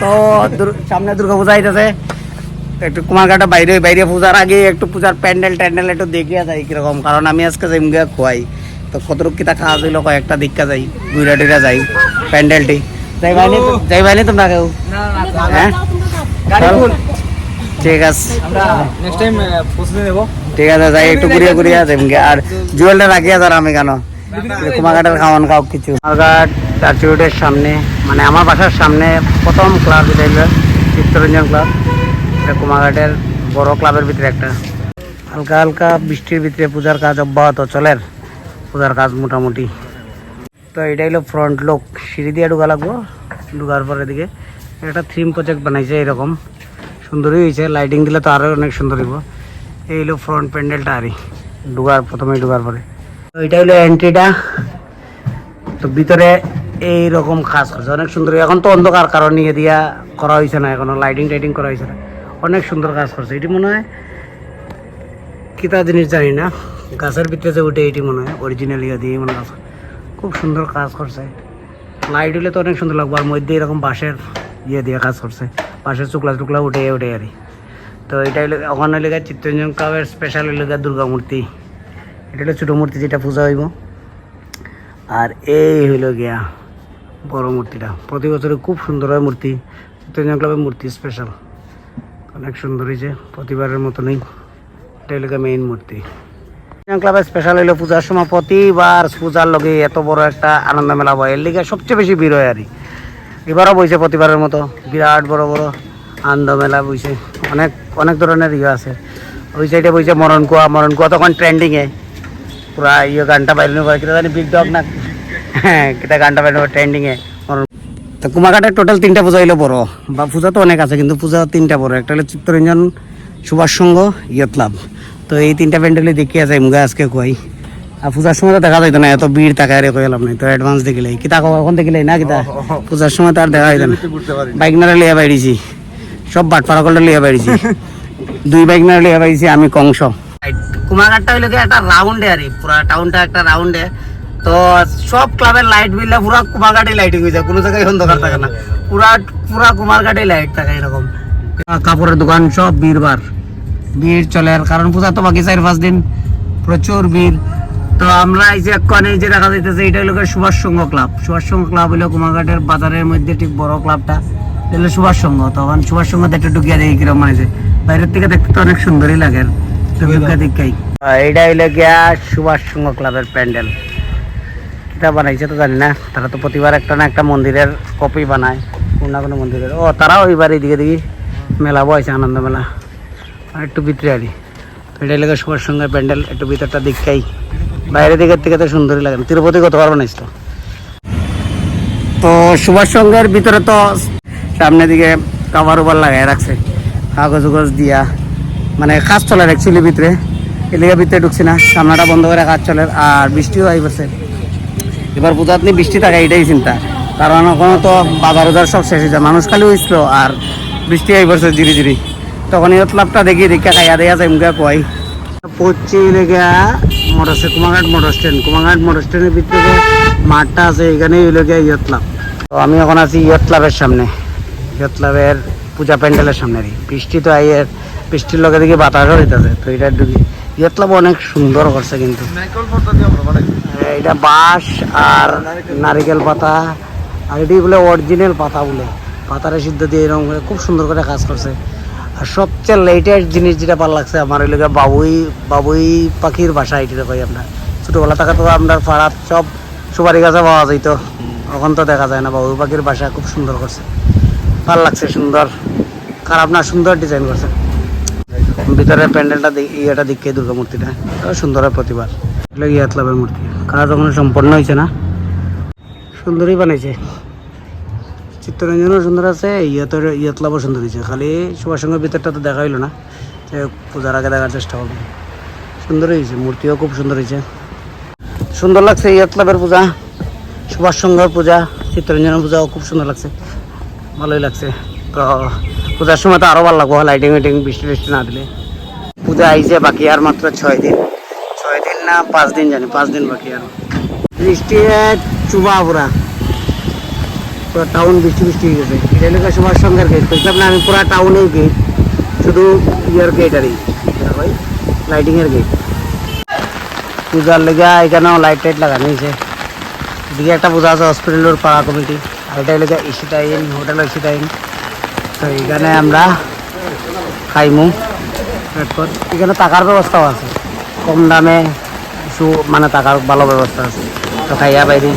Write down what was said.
তো সামনে দুর্গা পূজা আইতেছে। একটু কুমারঘাটা বাইরে বাইরে পূজার আগে একটু পূজার প্যান্ডেল ট্যান্ডেল একটু দেখিয়া যাই কীরকম। কারণ আমি আজকে যাই মুখে খোয়াই। তো কতটুক কিতা খাওয়া দিল কয়েকটা দিকটা যাই। ঘুরা টুরা যাই। প্যান্ডেলটি। যাই বাইনি যাই বাইনি তোমরা কেউ? হ্যাঁ? ঠিক আছে। ঠিক আছে, যাই, একটু ঘুরিয়ে ঘুরিয়ে যাই মুখে আর জুয়েলটা রাখিয়া যার আমি কেন? কুমারঘাটের খাওয়ান খাও কিছু। কুমারঘাট চার্চিউটের সামনে মানে আমার বাসার সামনে প্রথম ক্লাব এটা হলো চিত্তরঞ্জন ক্লাব। এটা কুমারঘাটের বড় ক্লাবের ভিতরে একটা। হালকা হালকা বৃষ্টির ভিতরে পূজার কাজ অব্যাহত চলের পূজার কাজ মোটামুটি। তো এটা হলো ফ্রন্ট লোক সিঁড়ি দিয়ে ঢুকা লাগবো। ঢুকার পরে দিকে একটা থিম প্রজেক্ট বানাইছে এরকম। সুন্দরই হয়েছে লাইটিং দিলে তো আরও অনেক সুন্দর হইব। এই হলো ফ্রন্ট প্যান্ডেলটা আরই ঢুকার প্রথমে ঢুকার পরে। তো এটা হলো এন্ট্রিটা তো ভিতরে এই রকম খাস করছে। অনেক সুন্দর, এখন তো অন্ধকার কারণ ইয়ে দিয়া করা হয়েছে না, এখনও লাইটিং টাইটিং করা হয়েছে না। অনেক সুন্দর কাজ করছে, এটি মনে হয় কিতা জিনিস জানি না। গাছের ভিতরে যে উঠে এটি মনে হয় অরিজিনাল ইয়ে দিয়ে মনে হয়। খুব সুন্দর কাজ করছে। লাইট হলে তো অনেক সুন্দর লাগবে, আর মধ্যে এরকম বাঁশের ইয়ে দিয়ে কাজ করছে। বাঁশের চুকলা টুকলা উঠে উঠে আর তো এটা হলো ওখানে হলে গিয়ে চিত্তরঞ্জন ক্লাবের স্পেশাল হলো গিয়ে দুর্গা মূর্তি। এটা হলো ছোটো মূর্তি যেটা পূজা হইব। আর এই হইল গিয়া বড় মূর্তিটা। প্রতি বছরে খুব সুন্দর হয় মূর্তি। চিত্তরঞ্জন ক্লাবের মূর্তি স্পেশাল অনেক সুন্দর হয়েছে, প্রতিবারের মতো নেই এটা হলো মেইন মূর্তি। চিত্তরঞ্জন ক্লাবের স্পেশাল হইল পূজার সময় প্রতিবার পূজার লগে এত বড় একটা আনন্দ মেলা বয় এর লিগে সবচেয়ে বেশি ভিড় হয় আর এবারও বইছে প্রতিবারের মতো। বিরাট বড় বড় আনন্দ মেলা বইছে। অনেক অনেক ধরনের ইয়ে আছে। ওই সাইডে বইছে মরণ কুয়া মরণ কুয়া তখন ট্রেন্ডিংয়ে পুরা ইয়ে গানটা বাইরে জানি বিগ ডগ না হ্যাঁ কিতা গানটা ট্রেন্ডিংয়ে তো কুমাঘাটের টোটাল তিনটা পূজা হইল বড়। বা পূজা তো অনেক আছে কিন্তু পূজা তিনটা বড়। একটা হলো চিত্তরঞ্জন সুভাষ সংঘ ইয়ত লাভ। তো এই তিনটা প্যান্ডেলে দেখিয়া যায় মুগা আজকে কই আর পূজার সময় তো দেখা যাইতো না এত ভিড় তাকায় রে কইলাম নাই। তো অ্যাডভান্স দেখিলে। কিতা কও এখন দেখিলে না কিতা? পূজার সময় তো আর দেখা যাইতো না বাইক নারে লিয়া বাইরেছি সব বাটপাড়া করলে লিয়া বাইরেছি দুই বাইক নারে লিয়া বাইরেছি আমি কংস। কুমারঘাটটা হইল কি একটা রাউন্ডে আর কি, পুরা টাউনটা একটা রাউন্ডে তো সব ক্লাবের লাইট মিললে পুরা কুমারঘাটে লাইটিং হয়ে যায়। কোনো জায়গায় অন্ধকার থাকে না। পুরা পুরা কুমারঘাটে লাইট থাকে এরকম। কাপড়ের দোকান সব বীরবার ভিড়। চলে আর কারণ পূজা তো বাকি চার পাঁচ দিন। প্রচুর ভিড়। তো আমরা এই যে এক্ষণ এই যে দেখা যাইতেছে এটা হলো সুভাষ সংঘ ক্লাব। সুভাষ সংঘ ক্লাব হলো কুমারঘাটের বাজারের মধ্যে ঠিক বড় ক্লাবটা। এটা হলো সুভাষ সংঘ। তখন সুভাষ সংঘ দেখতে ঢুকিয়ে দেখি কিরম মানেছে বাইরের থেকে দেখতে তো অনেক সুন্দরই লাগে। এইটা হইল গিয়া সুভাষ সংঘ ক্লাবের প্যান্ডেল। এটা বানাইছে তো জানি না। তারা তো প্রতিবার একটা না একটা মন্দিরের কপি বানায় কোন না কোনো মন্দিরের। ও, তারাও এবার এইদিকে দেখি মেলা বয়সে আনন্দ মেলা। আর একটু ভিতরে আরি এটা লেগে সবার সঙ্গে প্যান্ডেল, একটু ভিতরটা দেখাই। বাইরের দিকের থেকে তো সুন্দরই লাগে তিরুপতি কত পারব না তো তো সুভাষ সঙ্গের ভিতরে তো সামনের দিকে কাভার ওভার লাগাই রাখছে। কাগজ উগজ দিয়া। মানে কাজ চলে অ্যাকচুয়ালি ভিতরে। এদিকে ভিতরে ঢুকছি না। সামনাটা বন্ধ করে কাজ চলে, আর বৃষ্টিও আইবছে এবার পূজাত নিয়ে বৃষ্টি থাকে, এটাই চিন্তা। কারণ ওখানে তো বাজার উজার সব শেষ হয়ে যায় মানুষ খালি হয়েছিল আর বৃষ্টি আই পড়ছে জিরি জিরি তখন এই লাভটা দেখি, দেখে খাইয়া দেয়া যায়, মুখে কয়। পড়ছে লেগা motor Kumaghat motor stand. Kumaghat motor স্ট্যান্ডের ভিতরে মাঠটা আছে এখানে লেগে ইয়ত ক্লাব তো আমি এখন আছি ইয়ত ক্লাবের সামনে ইয়ত ক্লাবের পূজা প্যান্ডেলের সামনে বৃষ্টি তো আইয়ের বৃষ্টির লগে দিকে বাতাসও হইতেছে, তো এটা ঢুকি। ইয়ত ক্লাব অনেক সুন্দর করছে কিন্তু। এটা বাঁশ আর নারিকেল পাতা। আর এটি বলে অরিজিনাল পাতা বলে। পাতারে সিদ্ধ দিয়ে এরকম করে খুব সুন্দর করে কাজ করছে। আর সবচেয়ে লেটেস্ট জিনিস যেটা ভালো লাগছে আমার বাবুই বাবুই পাখির বাসা এটি কই আপনার। ছোটোবেলা থাকা তো আপনার সব সুপারি গাছে পাওয়া যাইত এখন তো দেখা যায় না, বাবুই পাখির বাসা খুব সুন্দর করছে। ভালো লাগছে সুন্দর। খারাপ না, সুন্দর ডিজাইন করছে। ভিতরের প্যান্ডেলটা ইয়েটা দেখে দুর্গা মূর্তিটা এটাও সুন্দর প্রতিবার। এগুলো ইয়া মূর্তি। কাজ সম্পন্ন হয়েছে না। সুন্দরই বানাইছে। চিত্তরঞ্জনও সুন্দর আছে ইয়াতের ইয়া ক্লাবও সুন্দর হয়েছে। খালি সবার সঙ্গে ভিতরটা তো দেখা হইল না। যে পূজার আগে দেখার চেষ্টা করব। সুন্দর হয়েছে, মূর্তিও খুব সুন্দর হয়েছে। সুন্দর লাগছে ইয়া ক্লাবের পূজা সুভাষ সংঘের পূজা, চিত্তরঞ্জনের পূজাও খুব সুন্দর লাগছে। ভালোই লাগছে। তো পূজার সময় তো আরও ভালো লাগবো লাইটিং উইটিং বৃষ্টি টিষ্টি না দিলে। পূজা আইছে বাকি আর মাত্র ছয় দিন। পাঁচ দিন জানি, পাঁচ দিন বাকি আর। বৃষ্টি চুবা পুরা। পুরো টাউন বৃষ্টি বৃষ্টি হয়ে গেছে। এটা এলাকা সবার সঙ্গে গেট বুঝলাম না, আমি পুরো টাউনেই গেট শুধু ইয়ার গেট আর লাইটিংয়ের গেট পূজার লেগে এখানেও লাইট টাইট লাগানো হয়েছে। এদিকে একটা পূজা আছে হসপিটালের পাড়া কমিটি আর এটা লেগে ইসিটাইন হোটেল ইসিটাইন তো এখানে আমরা খাইমু। এখানে টাকার ব্যবস্থাও আছে। কম দামে কিছু মানে টাকার ভালো ব্যবস্থা আছে। তো খাইয়া বাইরে।